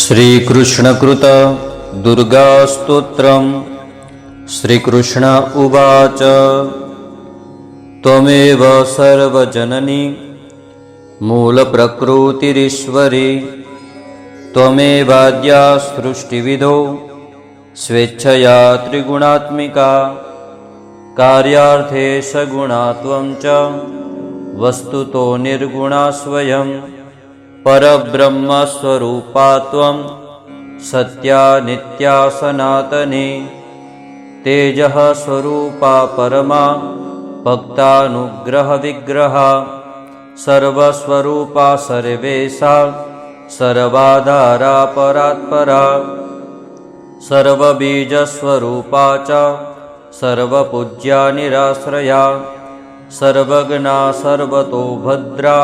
श्रीकृष्णकृत दुर्गास्तोत्रम्। श्रीकृष्ण उवाच त्वमेव सर्वजननी मूलप्रकृतिरीश्वरी त्वमेवाद्या सृष्टिविधौ स्वेच्छया त्रिगुणात्मिका कार्यार्थे सगुणा त्वं च वस्तुतो निर्गुणा स्वयं परब्रह्मस्वरूपा त्वं सत्या नित्या सनातनी तेजः स्वरूपा परमा भक्तानुग्रहविग्रहा सर्वस्वरूपा सर्वेशा सर्वाधारा परात्परा सर्वबीजस्वरूपा च सर्वपूज्या निराश्रया सर्वज्ञा सर्वतो भद्रा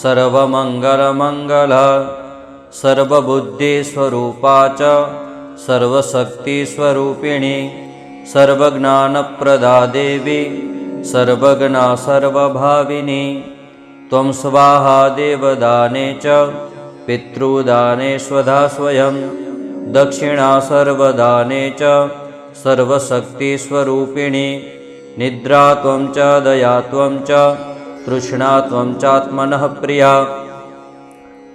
सर्वमङ्गलमङ्गला सर्वबुद्धिस्वरूपा च सर्वशक्तिस्वरूपिणी सर्वज्ञानप्रदा देवी सर्वज्ञा सर्वभाविनी। त्वं स्वाहा देवदाने च पितृदाने स्वधा स्वयं दक्षिणा सर्वदाने च सर्वशक्तिस्वरूपिणी। निद्रा त्वं च दया त्वं च तृष्णा त्वं चात्मनः प्रिया।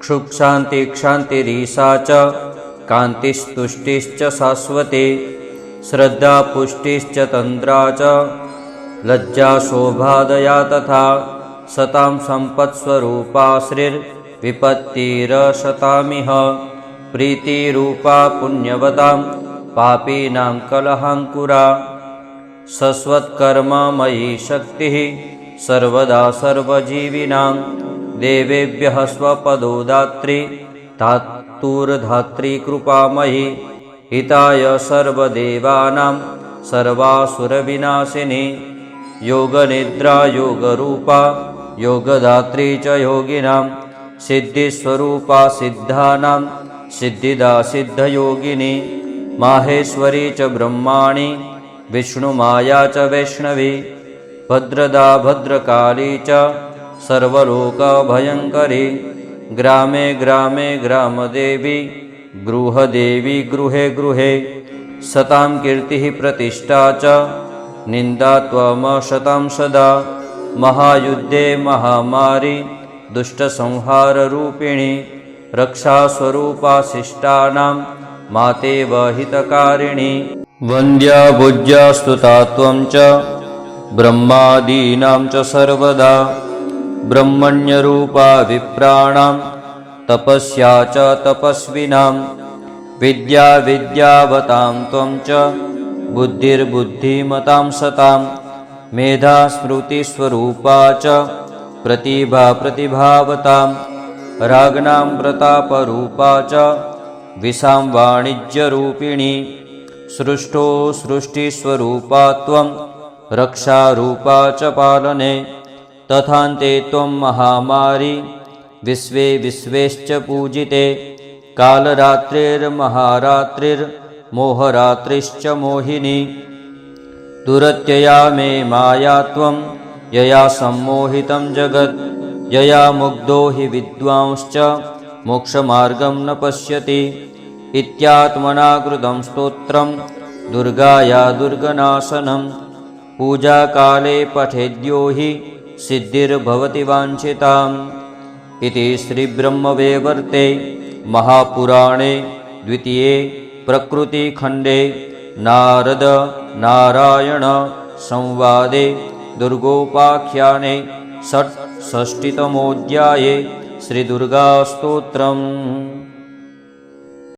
क्षुक्षान्तिक्षान्तिरीसा च कान्तिस्तुष्टिश्च शाश्वती श्रद्धा पुष्टिश्च तन्द्रा च लज्जा शोभादया तथा सतां सम्पत्स्वरूपा श्रीर्विपत्तिरशतामिह प्रीतिरूपा पुण्यवतां पापीनां कलहाङ्कुरा शश्वत्कर्ममयी शक्तिः सर्वदा सर्वजीविनां देवेभ्यः स्वपदो दात्री धातुर्धात्री कृपामयी हिताय सर्वदेवानां सर्वासुरविनाशिनी योगनिद्रा योगरूपा योगदात्री च योगिनां सिद्धिस्वरूपा सिद्धानां सिद्धिदा सिद्धयोगिनी माहेश्वरी च ब्रह्माणि विष्णुमाया च वैष्णवी भद्रदा भद्रकाली च सर्वलोकभयङ्करी। ग्रामे ग्रामे ग्रामदेवी गृहदेवी गृहे गृहे। सतां कीर्तिः प्रतिष्ठा च। निन्दा त्वमशतां सदा। महायुद्धे महामारी दुष्टसंहाररूपिणी रक्षास्वरूपा शिष्टानां मातेव हितकारिणी। वन्द्या भुज्या स्तुता त्वं च ब्रह्मादीनां च सर्वदा ब्रह्मण्यरूपा विप्राणां तपस्या च तपस्विनां विद्या विद्यावतां त्वं च बुद्धिर्बुद्धिमतां सतां मेधा स्मृतिस्वरूपा च प्रतिभा प्रतिभावतां राग्नां प्रतापरूपा च विशां वाणिज्यरूपिणी सृष्टो सृष्टिस्वरूपा त्वं रक्षारूपा च पालने। तथान्ते त्वं महामारी। विश्वे विश्वेश्च पूजिते। कालरात्रिर्महारात्रिर्मोहरात्रिश्च मोहिनी। दुरत्यया मे माया त्वं। यया सम्मोहितं जगत्। यया मुग्धो हि विद्वांश्च। मोक्षमार्गं न पश्यति। इत्यात्मना कृतं स्तोत्रं। दुर्गाया दुर्गनाशनं पूजाकाले पठेद्यो हि सिद्धिर्भवति वाञ्छिताम्। इति श्रीब्रह्मवेवर्ते महापुराणे द्वितीये प्रकृतिखण्डे नारद नारायण संवादे दुर्गोपाख्याने षट् षष्टितमोऽध्याये श्रीदुर्गास्तोत्रम्।